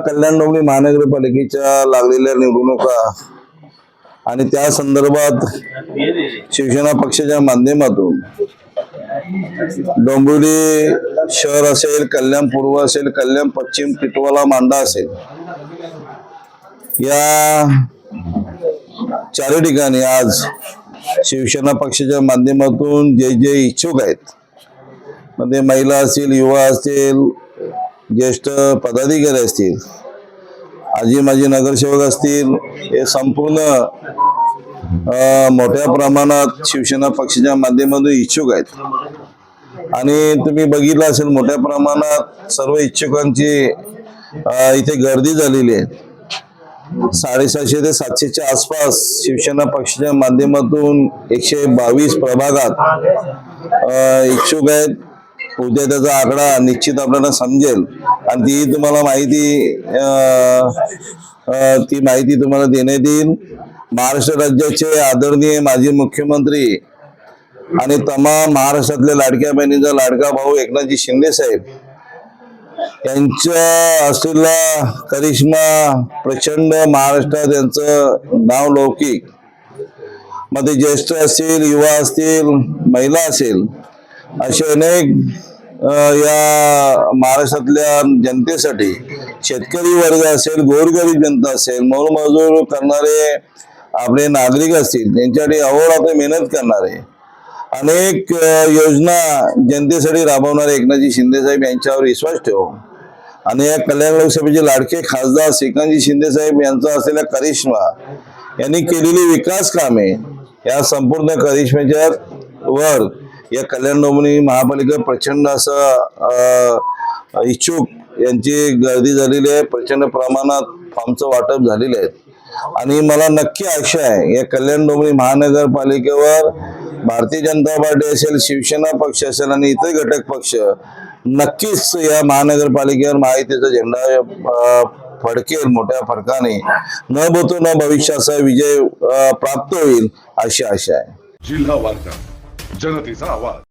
कल्याण डोंबिवली महानगरपालिकेच्या लागलेल्या निवडणुका आणि त्या संदर्भात शिवसेना पक्षाच्या माध्यमातून डोंबिवली शहर असेल कल्याण पूर्व असेल कल्याण पश्चिम पिटवाला मांडा असेल या चारही ठिकाणी आज शिवसेना पक्षाच्या माध्यमातून जे जे इच्छुक आहेत मध्ये महिला असतील युवा असतील ज्येष्ठ पदाधिकारी असतील आजी माजी नगरसेवक असतील हे संपूर्ण मोठ्या प्रमाणात शिवसेना पक्षाच्या माध्यमातून इच्छुक आहेत. आणि तुम्ही बघितलं असेल मोठ्या प्रमाणात सर्व इच्छुकांची इथे गर्दी झालेली आहे. साडेसातशे ते सातशेच्या आसपास शिवसेना पक्षाच्या माध्यमातून एकशे बावीस प्रभागात इच्छुक आहेत. उद्या त्याचा आकडा निश्चित आपल्याला समजेल. आणि ती तुम्हाला माहिती ती माहिती तुम्हाला देण्यात येईल. महाराष्ट्र राज्याचे आदरणीय माजी मुख्यमंत्री आणि तमाम महाराष्ट्रातल्या लाडक्या बहिणीचा लाडका भाऊ एकनाथजी शिंदे साहेब यांच्या असलेला करिश्मा प्रचंड महाराष्ट्रात यांचं नाव लौकिक. मध्ये ज्येष्ठ असतील युवा असतील महिला असेल असे अनेक या महाराष्ट्रातल्या जनतेसाठी शेतकरी वर्ग असेल गोरगरीब जनता असेल मोलमजूर करणारे आपले नागरिक असतील त्यांच्यासाठी अहोरात्र मेहनत करणारे अनेक योजना जनतेसाठी राबवणारे एकनाथजी शिंदेसाहेब यांच्यावर विश्वास ठेवू. आणि या कल्याण लोकसभेचे लाडके खासदार श्रीकांतजी शिंदेसाहेब यांचा असलेला करिश्मा यांनी केलेली विकास कामे या संपूर्ण करिश्मेच्या वर या कल्याण डोंबिवली महापालिका प्रचंड असं इच्छुक यांची गर्दी झालेली आहे. प्रचंड प्रमाणात फॉर्मचं वाटप झालेलं आहे. आणि मला नक्की आशा आहे या कल्याण डोंबिवली महानगरपालिकेवर भारतीय जनता पार्टी असेल शिवसेना पक्ष असेल आणि इतर घटक पक्ष नक्कीच या महानगरपालिकेवर माहितीचा झेंडा फडकेल मोठ्या फरकाने. न बोतो न भविष्य असा विजय प्राप्त होईल अशी आशा आहे. जिल्हा वार्ता. jellyfish